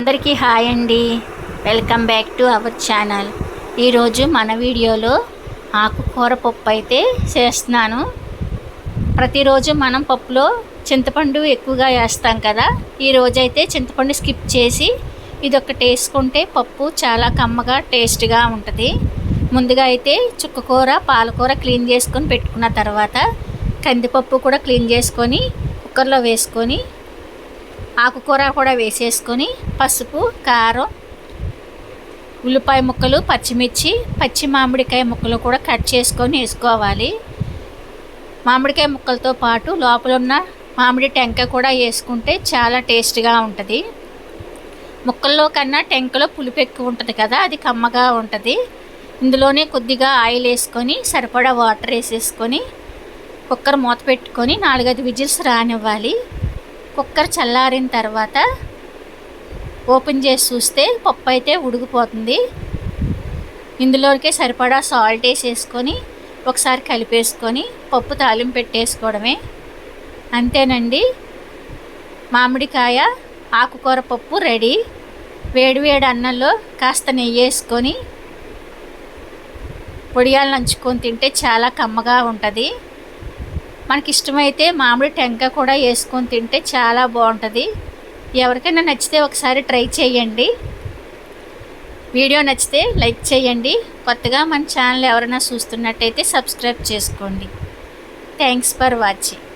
అందరికీ హాయ్ అండి. Welcome back to our channel. ఈరోజు మన వీడియోలో ఆకుకూర పప్పు అయితే చేస్తున్నాను. ప్రతిరోజు మనం పప్పులో చింతపండు ఎక్కువగా వేస్తాం కదా. ఈరోజు అయితే చింతపండు స్కిప్ చేసి ఇదొకటి వేసుకుంటే పప్పు చాలా కమ్మగా టేస్ట్గా ఉంటుంది. ముందుగా అయితే చుక్కకూర పాలకూర క్లీన్ చేసుకొని పెట్టుకున్న తర్వాత కందిపప్పు కూడా క్లీన్ చేసుకొని కుక్కర్లో వేసుకొని ఆకుకూర కూడా వేసేసుకొని పసుపు కారం ఉల్లిపాయ ముక్కలు పచ్చిమిర్చి పచ్చి మామిడికాయ ముక్కలు కూడా కట్ చేసుకొని వేసుకోవాలి. మామిడికాయ ముక్కలతో పాటు లోపల ఉన్న మామిడి టెంక కూడా వేసుకుంటే చాలా టేస్ట్గా ఉంటుంది. ముక్కల్లో కన్నా టెంకలో పులుపు ఎక్కువ ఉంటుంది కదా అది కమ్మగా ఉంటుంది. ఇందులోనే కొద్దిగా ఆయిల్ వేసుకొని సరిపడా వాటర్ వేసేసుకొని కుక్కర్ మూత పెట్టుకొని నాలుగైదు విజిల్స్ రానివ్వాలి. కుక్కర్ చల్లారిన తర్వాత ఓపెన్ చేసి చూస్తే పప్పు అయితే ఉడికిపోతుంది. ఇందులోకే సరిపడా సాల్ట్ వేసేసుకొని ఒకసారి కలిపేసుకొని పప్పు తాలింపు పెట్టేసుకోవడమే. అంతేనండి. మామిడికాయ ఆకుకూర పప్పు రెడీ. వేడివేడి అన్నంలో కాస్త నెయ్యి వేసుకొని పొడియాలు నంచుకొని తింటే చాలా కమ్మగా ఉంటుంది. మనకి ఇష్టమైతే మామిడి టెంక కూడా వేసుకొని తింటే చాలా బాగుంటుంది. ఎవరికైనా నచ్చితే ఒకసారి ట్రై చేయండి. వీడియో నచ్చితే లైక్ చేయండి. కొత్తగా మన ఛానల్ ఎవరైనా చూస్తున్నట్టయితే సబ్స్క్రైబ్ చేసుకోండి. Thanks for watching.